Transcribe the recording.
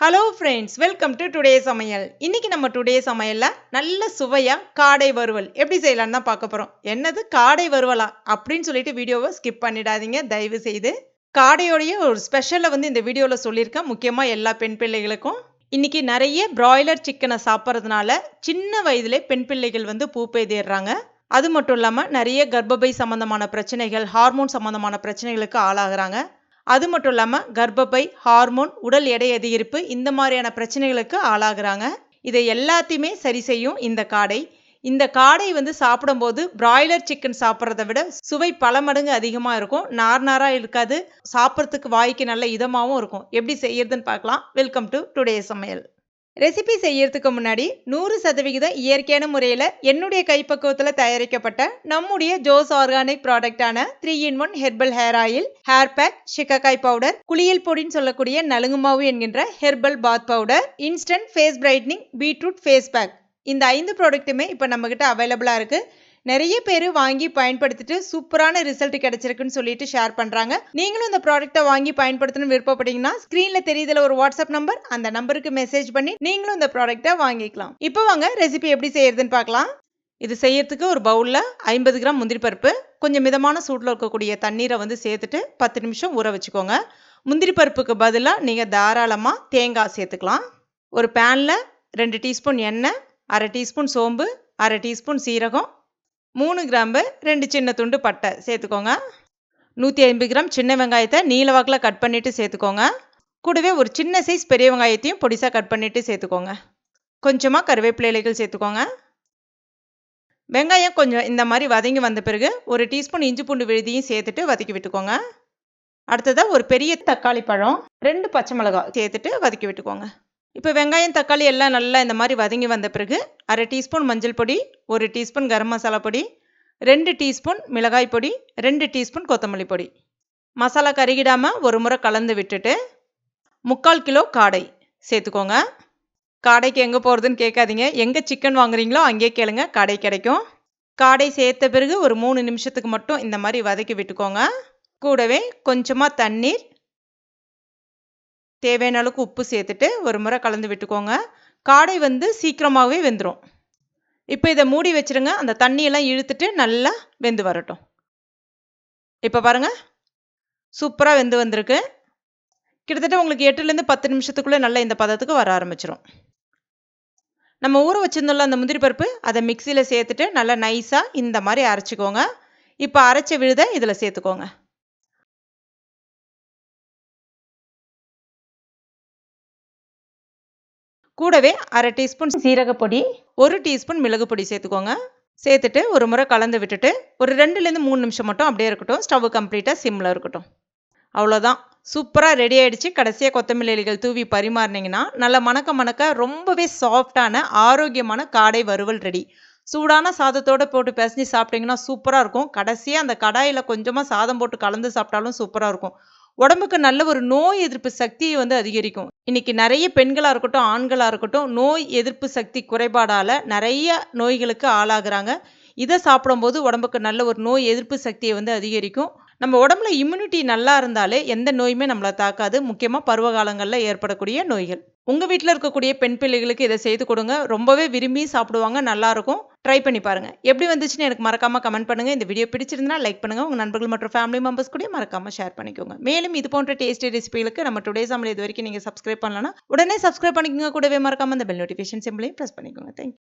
Hello friends welcome to today சமையல் இன்றைக்கி நம்ம டுடே சமையலில் நல்ல சுவையாக காடை வறுவல் எப்படி செய்யலான்னு தான் பார்க்க போகிறோம் என்னது? காடை வறுவலா? அப்படின்னு சொல்லிட்டு வீடியோவை ஸ்கிப் பண்ணிடாதீங்க. தயவு செய்து காடையோடைய ஒரு ஸ்பெஷலை வந்து இந்த வீடியோவில் சொல்லியிருக்கேன். முக்கியமாக எல்லா பெண் பிள்ளைகளுக்கும். இன்னைக்கு நிறைய பிராய்லர் சிக்கனை சாப்பிட்றதுனால சின்ன வயதிலே பெண் பிள்ளைகள் வந்து பூ பெய்திடுறாங்க அது மட்டும் இல்லாமல் நிறைய கர்ப்பப்பை சம்மந்தமான பிரச்சனைகள் ஹார்மோன் சம்மந்தமான பிரச்சனைகளுக்கு ஆளாகிறாங்க. அது மட்டும் இல்லாமல் கர்ப்பப்பை ஹார்மோன் உடல் எடை அதிகரிப்பு இந்த மாதிரியான பிரச்சனைகளுக்கு ஆளாகிறாங்க. இதை எல்லாத்தையுமே சரி செய்யும் இந்த காடை. இந்த காடை வந்து சாப்பிடும்போது பிராய்லர் சிக்கன் சாப்பிட்றத விட சுவை பல மடங்கு அதிகமாக இருக்கும். நார் நாராக இருக்காது. சாப்பிட்றதுக்கு வாய்க்கு நல்ல இதமாகவும் இருக்கும். எப்படி செய்யறதுன்னு பார்க்கலாம். வெல்கம் டு டுடே சமையல். ரெசிபி செய்யறதுக்கு முன்னாடி நூறு சதவிகிதம் இயற்கையான முறையில் என்னுடைய கைப்பக்குவத்தில் தயாரிக்கப்பட்ட நம்முடைய Jose organic ப்ராடக்டான three in one herbal hair oil hair pack shikakai powder குளியல் பொடின்னு சொல்லக்கூடிய நலுங்கு மாவு என்கின்ற herbal bath powder instant face brightening beetroot face pack இந்த ஐந்து ப்ராடக்ட்டுமே இப்போ நம்மக்கிட்ட அவைலபிளாக இருக்குது நிறைய பேர் வாங்கி பயன்படுத்திட்டு சூப்பரான ரிசல்ட் கிடைச்சிருக்குன்னு சொல்லிட்டு ஷேர் பண்ணுறாங்க நீங்களும் இந்த ப்ராடக்ட்டை வாங்கி பயன்படுத்தணும்னு விருப்பப்பட்டீங்கன்னா ஸ்க்ரீனில் தெரியுதுல ஒரு வாட்ஸ்அப் நம்பர் அந்த நம்பருக்கு மெசேஜ் பண்ணி நீங்களும் இந்த ப்ராடக்ட்டை வாங்கிக்கலாம். இப்போ வாங்க ரெசிபி எப்படி செய்யறதுன்னு பார்க்கலாம். இது செய்யறதுக்கு ஒரு பவுலில் ஐம்பது கிராம் முந்திரி பருப்பு கொஞ்சம் மிதமான சூட்டில் இருக்கக்கூடிய தண்ணீரை வந்து சேர்த்துட்டு பத்து நிமிஷம் ஊற வச்சுக்கோங்க. முந்திரி பருப்புக்கு பதிலாக நீங்கள் தாராளமாக தேங்காய் சேர்த்துக்கலாம். ஒரு பேனில் ரெண்டு டீஸ்பூன் எண்ணெய் அரை டீஸ்பூன் சோம்பு அரை டீஸ்பூன் சீரகம் மூணு கிராம்பு ரெண்டு சின்ன துண்டு பட்டை. சேர்த்துக்கோங்க. நூற்றி ஐம்பது கிராம் சின்ன வெங்காயத்தை நீல வாக்கில் கட் பண்ணிவிட்டு சேர்த்துக்கோங்க. கூடவே ஒரு சின்ன சைஸ் பெரிய வெங்காயத்தையும் பொடிசாக கட் பண்ணிவிட்டு சேர்த்துக்கோங்க. கொஞ்சமாக கருவேப்பிலை இலைகள் சேர்த்துக்கோங்க. வெங்காயம் கொஞ்சம் இந்த மாதிரி வதங்கி வந்த பிறகு ஒரு டீஸ்பூன் இஞ்சி பூண்டு விழுதியும் சேர்த்துட்டு வதக்கி விட்டுக்கோங்க. அடுத்ததாக ஒரு பெரிய தக்காளி பழம் ரெண்டு பச்சை மிளகாய் சேர்த்துட்டு வதக்கி விட்டுக்கோங்க. இப்போ வெங்காயம் தக்காளி எல்லாம் நல்லா இந்த மாதிரி வதங்கி வந்த பிறகு அரை டீஸ்பூன் மஞ்சள் பொடி ஒரு டீஸ்பூன் கரம் மசாலா பொடி ரெண்டு டீஸ்பூன் மிளகாய் பொடி ரெண்டு டீஸ்பூன் கொத்தமல்லி பொடி. மசாலா கருகிடாமல் ஒரு முறை கலந்து விட்டுட்டு முக்கால் கிலோ காடை சேர்த்துக்கோங்க. காடைக்கு எங்கே போகிறதுன்னு கேட்காதீங்க. எங்கே சிக்கன் வாங்குறீங்களோ அங்கேயே கேளுங்க. காடை கிடைக்கும். காடை சேர்த்த பிறகு ஒரு மூணு நிமிஷத்துக்கு மட்டும் இந்த மாதிரி வதக்கி விட்டுக்கோங்க. கூடவே கொஞ்சமாக தண்ணீர் தேவையான அளவுக்கு உப்பு சேர்த்துட்டு ஒரு முறை கலந்து விட்டுக்கோங்க. காடை வந்து சீக்கிரமாகவே வெந்துடும் இப்போ இதை மூடி வச்சுருங்க. அந்த தண்ணியெல்லாம் இழுத்துட்டு நல்லா வெந்து வரட்டும். இப்போ பாருங்கள் சூப்பராக வெந்து வந்திருக்கு. கிட்டத்தட்ட உங்களுக்கு எட்டுலேருந்து பத்து நிமிஷத்துக்குள்ளே நல்லா இந்த பதத்துக்கு வர ஆரம்பிச்சிடும் நம்ம ஊற வச்சுருந்தோம்ல அந்த முந்திரி பருப்பு அதை மிக்சியில் சேர்த்துட்டு நல்லா நைஸாக இந்த மாதிரி அரைச்சிக்கோங்க. இப்போ அரைச்ச விழுதை இதில் சேர்த்துக்கோங்க. கூடவே அரை டீஸ்பூன் சீரகப்பொடி ஒரு டீஸ்பூன் மிளகு பொடி சேர்த்துக்கோங்க. சேர்த்துட்டு ஒரு முறை கலந்து விட்டுட்டு ஒரு ரெண்டுலேருந்து மூணு நிமிஷம் மட்டும் அப்படியே இருக்கட்டும். ஸ்டவ் கம்ப்ளீட்டாக சிம்மில் இருக்கட்டும். அவ்வளோதான். சூப்பராக ரெடி ஆகிடுச்சு கடைசியாக கொத்தமல்லி இலைகள் தூவி பரிமாறினீங்கன்னா நல்ல மணக்க மணக்க ரொம்பவே சாஃப்டான ஆரோக்கியமான காடை வறுவல் ரெடி. சூடான சாதத்தோடு போட்டு பிசைஞ்சு சாப்பிட்டிங்கன்னா சூப்பராக இருக்கும். கடைசியாக அந்த கடாயில் கொஞ்சமாக சாதம் போட்டு கலந்து சாப்பிட்டாலும் சூப்பராக இருக்கும். உடம்புக்கு நல்ல ஒரு நோய் எதிர்ப்பு சக்தியை வந்து அதிகரிக்கும். இன்னைக்கு நிறைய பெண்களாக இருக்கட்டும் ஆண்களாக இருக்கட்டும் நோய் எதிர்ப்பு சக்தி குறைபாடால் நிறைய நோய்களுக்கு ஆளாகிறாங்க. இதை சாப்பிடும்போது உடம்புக்கு நல்ல ஒரு நோய் எதிர்ப்பு சக்தியை வந்து அதிகரிக்கும். நம்ம உடம்புல இம்யூனிட்டி நல்லா இருந்தாலே எந்த நோயுமே நம்மளை தாக்காது. முக்கியமாக பருவ காலங்களில் ஏற்படக்கூடிய நோய்கள். உங்கள் வீட்டில் இருக்கக்கூடிய பெண் பிள்ளைகளுக்கு இதை செய்து கொடுங்க. ரொம்பவே விரும்பி சாப்பிடுவாங்க நல்லாயிருக்கும் ட்ரை பண்ணி பாருங்கள் எப்படி வந்துச்சுன்னு எனக்கு மறக்காமல் கமெண்ட் பண்ணுங்கள் இந்த வீடியோ பிடிச்சிருந்தா லைக் பண்ணுங்கள் உங்கள் நண்பர்கள் மற்றும் ஃபேமிலி மெம்பர்ஸ் கூட மறக்காமல் ஷேர் பண்ணிக்கோங்க. மேலும் இது போன்ற டேஸ்டி ரெசிபிகளுக்கு நம்ம டுடே சாமில் இது வரைக்கும் நீங்கள் சப்ஸ்கிரைப் பண்ணலன்னா உடனே சப்ஸ்கிரைப் பண்ணிக்கோங்க. கூடவே மறக்காமல் அந்த பெல் நோட்டிஃபிகேஷன் சிம்பிளையும் ப்ரெஸ் பண்ணிக்கோங்க. Thank you